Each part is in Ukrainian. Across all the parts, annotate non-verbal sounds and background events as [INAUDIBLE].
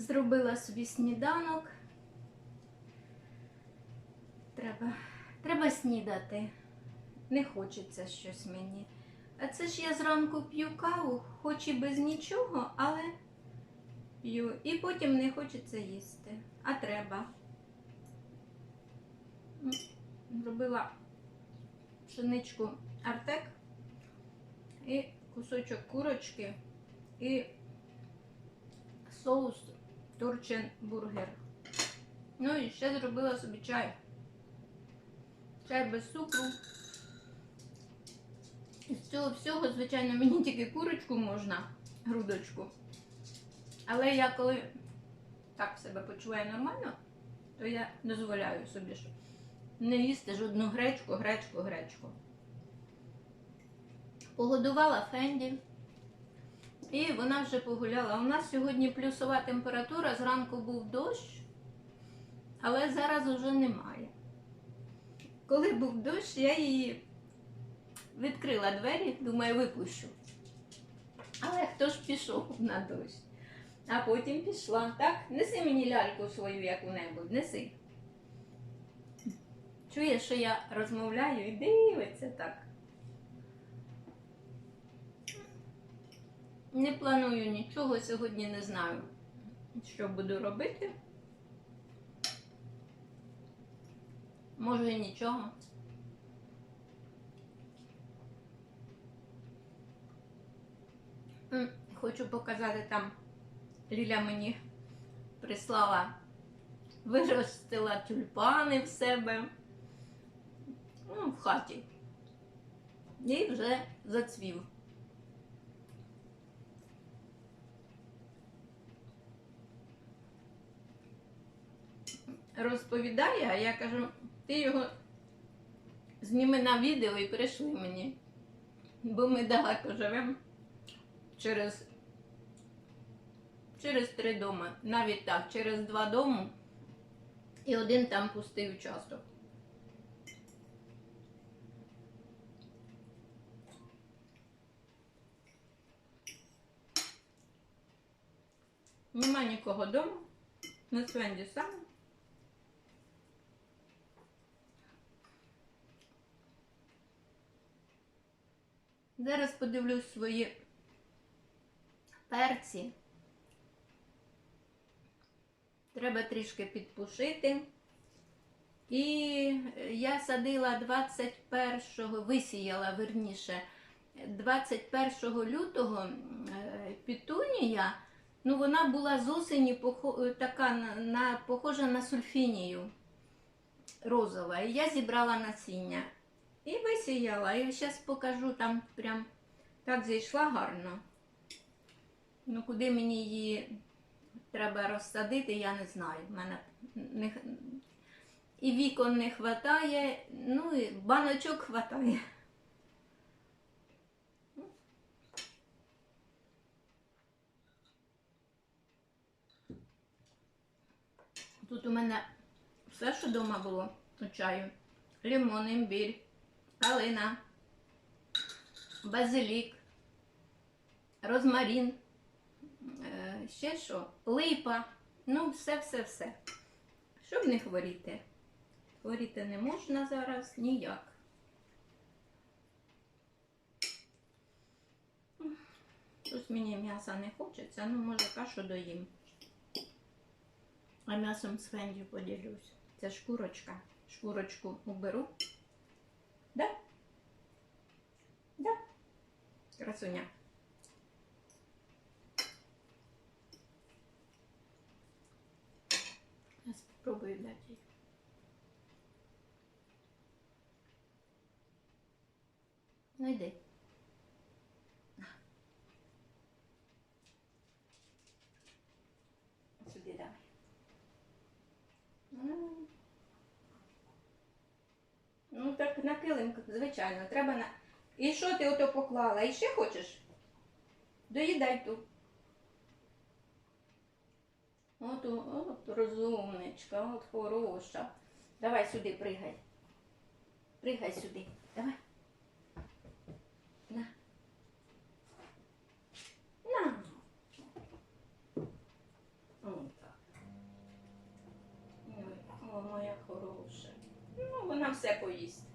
Зробила собі сніданок. Треба, треба снідати. Не хочеться щось мені. А це ж я зранку п'ю каву, хоч і без нічого, але п'ю. І потім не хочеться їсти. А треба. Зробила пшеничку артек і кусочок курочки і соус торчен бургер. Ну і ще зробила собі чай. Чай без цукру. З цього всього, звичайно, мені тільки курочку можна, грудочку. Але я коли так себе почуваю нормально, то я дозволяю собі, не їсти жодну гречку, гречку, гречку. Погодувала Фенді. І вона вже погуляла. У нас сьогодні плюсова температура, зранку був дощ, але зараз уже немає. Коли був дощ, я її відкрила двері, думаю, випущу. Але хто ж пішов на дощ? А потім пішла. Так, неси мені ляльку свою яку-небудь, неси. Чує, що я розмовляю і дивиться так. Не планую нічого, сьогодні не знаю, що буду робити. Може нічого. Хочу показати там. Ліля мені прислала, виростила тюльпани в себе ну, в хаті. І вже зацвів. Розповідає, а я кажу, ти його зніми на відео і прийшли мені. Бо ми далеко живемо через, через три доми. Навіть так, через два доми і один там пустий участок. Нема нікого вдома. На Свенді сам. Зараз подивлюсь свої перці. Треба трішки підпушити. І я садила 21-го, висіяла верніше, 21 лютого е, пітунія. Ну, вона була з осені така на, на, похожа на сульфінію розова. І я зібрала насіння. І висіяла. І зараз покажу, там прям так зійшла гарно. Ну, куди мені її треба розсадити, я не знаю. В мене не, і вікон не вистачає, ну і баночок вистачає. Тут у мене все, що вдома було у чаю. Лимон, імбір, калина, базилік, розмарін, е, ще що, липа. Ну, все-все-все. Щоб не хворіти. Хворіти не можна зараз ніяк. Щось мені м'яса не хочеться, ну може кашу доїм. А м'ясом з фендю поділюсь. Це шкурочка. Шкурочку уберу. Да? Да. Красуня. Я спробую дати їй. Ну йди. Сюди давай. Ну так на килим, звичайно, треба на. І що ти ото поклала? І ще хочеш? Доїдай ту. От, от розумничка, от хороша. Давай сюди пригай. Пригай сюди. Давай. На. На. Ой, о, моя хороша. Ну, вона все поїсть.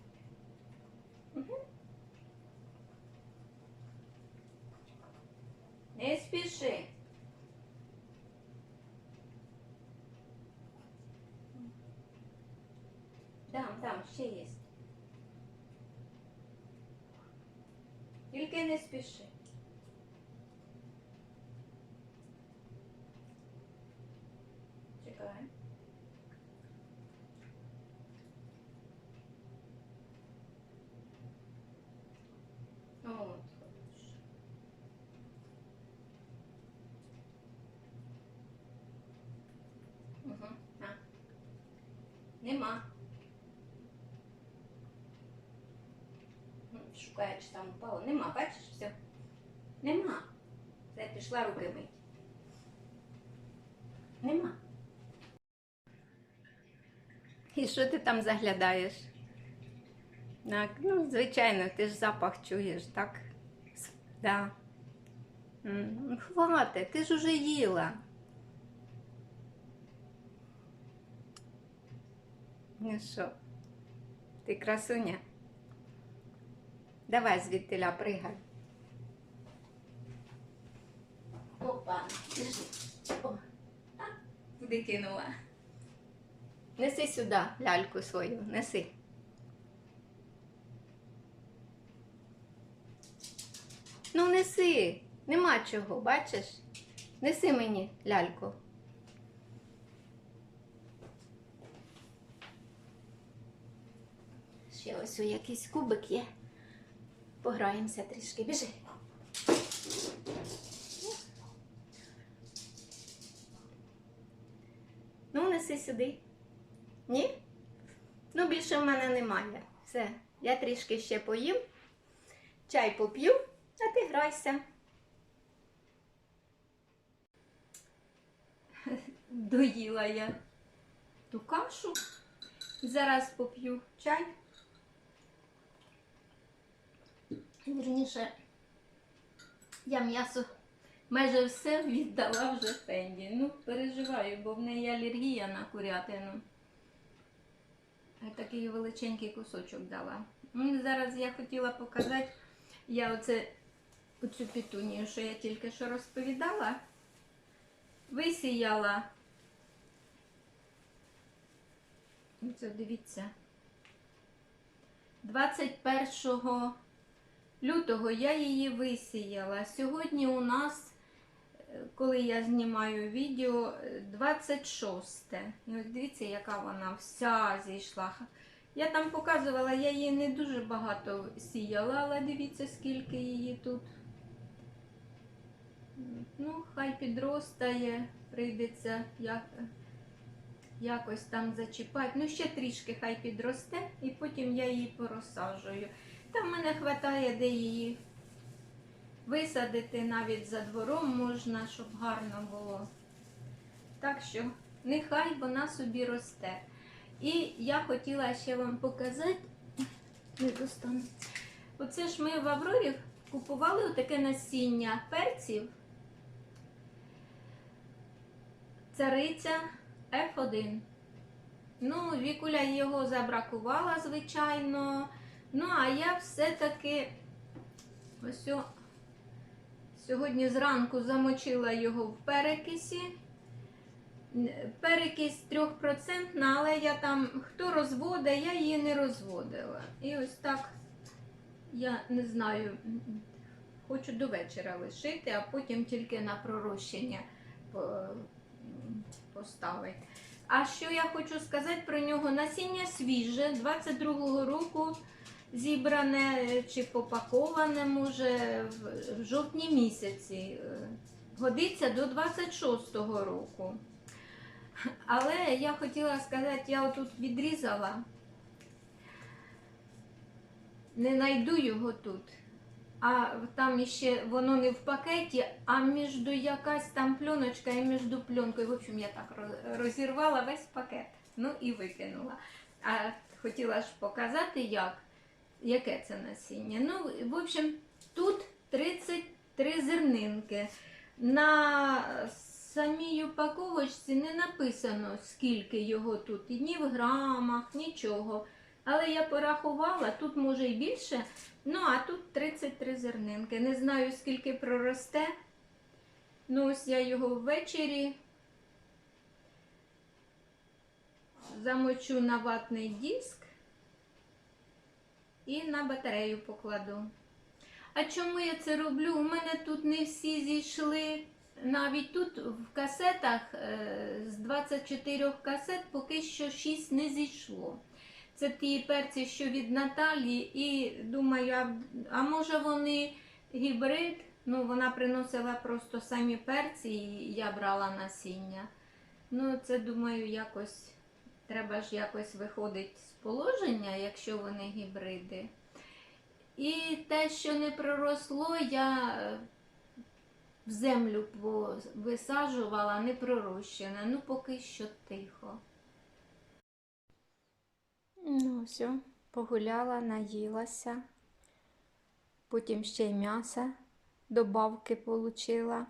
Не спіши. Чекай. От. Угу. А. Нема. Шукає, чи там упало. Нема, бачиш, все. Нема. Все, пішла руки мить. Нема. І що ти там заглядаєш? Так, ну, звичайно, ти ж запах чуєш, так? Да. Ну, Хватить, ти ж уже їла. Ну що, ти красуня? Давай звідтиля пригай. Опа, держи. О, а, куди кинула? Неси сюди ляльку свою, неси. Ну, неси, нема чого, бачиш? Неси мені ляльку. Ще ось у якийсь кубик є. Пограємося трішки. Біжи. Ну, неси сюди. Ні? Ну, більше в мене немає. Все, я трішки ще поїм, чай поп'ю, а ти грайся. Доїла я ту кашу. Зараз поп'ю чай. Вірніше, я м'ясо майже все віддала вже Фенді. Ну, переживаю, бо в неї алергія на курятину. Такий величенький кусочок дала. Ну, зараз я хотіла показати, я оце оцю пітунію, що я тільки що розповідала, висіяла. Оце дивіться. 21 лютого я її висіяла. Сьогодні у нас, е, коли я знімаю відео, е, 26. І ось дивіться, яка вона вся зійшла. Я там показувала, я її не дуже багато сіяла, але дивіться, скільки її тут. Ну, хай підростає, прийдеться як, якось там зачіпати. Ну, ще трішки хай підросте, і потім я її порозсаджую. Там мене вистачає, де її висадити навіть за двором можна, щоб гарно було. Так що нехай вона собі росте. І я хотіла ще вам показати, не достану. Оце ж ми в Аврорі купували таке насіння перців. Цариця F1. Ну, Вікуля його забракувала, звичайно. Ну, а я все-таки ось о- сьогодні зранку замочила його в перекисі. Перекись 3%, але я там, хто розводить, я її не розводила. І ось так, я не знаю, хочу до вечора лишити, а потім тільки на пророщення поставити. А що я хочу сказати про нього? Насіння свіже, 22-го року зібране чи попаковане, може, в, жовтні місяці. Е, Годиться до 26-го року. Але я хотіла сказати, я отут відрізала, не знайду його тут. А там ще воно не в пакеті, а між якась там пленочка і між пленкою. В общем, я так розірвала весь пакет. Ну і викинула. А хотіла ж показати, як, яке це насіння. Ну, в общем, тут 33 зернинки. На самій упаковочці не написано, скільки його тут, ні в грамах, нічого. Але я порахувала, тут може і більше, ну а тут 33 зернинки. Не знаю, скільки проросте. Ну, ось я його ввечері замочу на ватний диск і на батарею покладу. А чому я це роблю? У мене тут не всі зійшли. Навіть тут в касетах е, з 24 касет поки що 6 не зійшло. Це ті перці, що від Наталі, і думаю, а, а може вони гібрид? Ну, вона приносила просто самі перці, і я брала насіння. Ну, це думаю, якось треба ж якось виходить з положення, якщо вони гібриди. І те, що не проросло, я е, в землю висаджувала, не пророщене. Ну, поки що тихо. Ну, все, погуляла, наїлася. Потім ще й м'яса добавки отримала.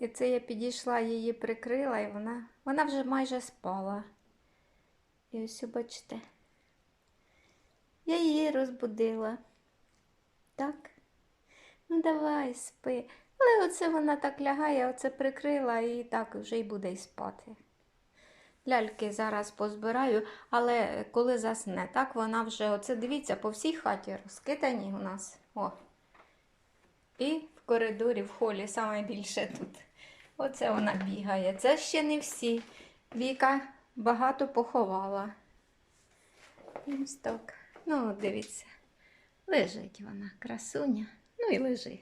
І це я підійшла, її прикрила, і вона, вона вже майже спала. І ось, бачите, я її розбудила. Так? Ну, давай, спи. Але оце вона так лягає, оце прикрила і так вже й буде й спати. Ляльки зараз позбираю, але коли засне, так вона вже, оце дивіться, по всій хаті розкидані у нас. О. І в коридорі, в холі саме більше тут. Оце вона бігає. Це ще не всі. Віка багато поховала. Ось так. Ну, дивіться. Лежить вона, красуня. Ну і лежи.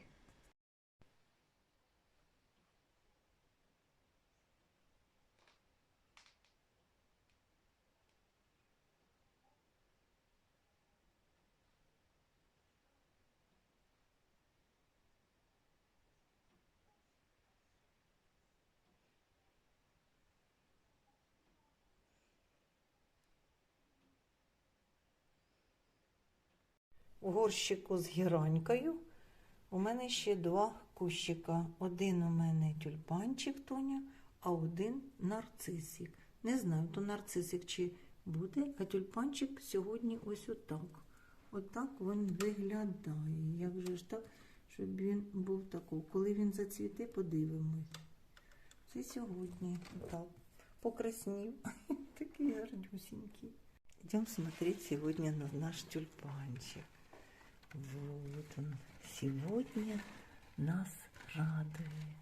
В горщику з гіранькою. У мене ще два кущика. Один у мене тюльпанчик Тоня, а один нарцисик. Не знаю, то нарцисик чи буде, а тюльпанчик сьогодні ось отак. Отак він виглядає. Як же ж так, щоб він був такий. Коли він зацвіте, подивимось. Це сьогодні отак. Покраснів. [LAUGHS] Такий гарнюсінький. Идем смотреть сегодня на наш тюльпанчик. Вот он сегодня нас радует.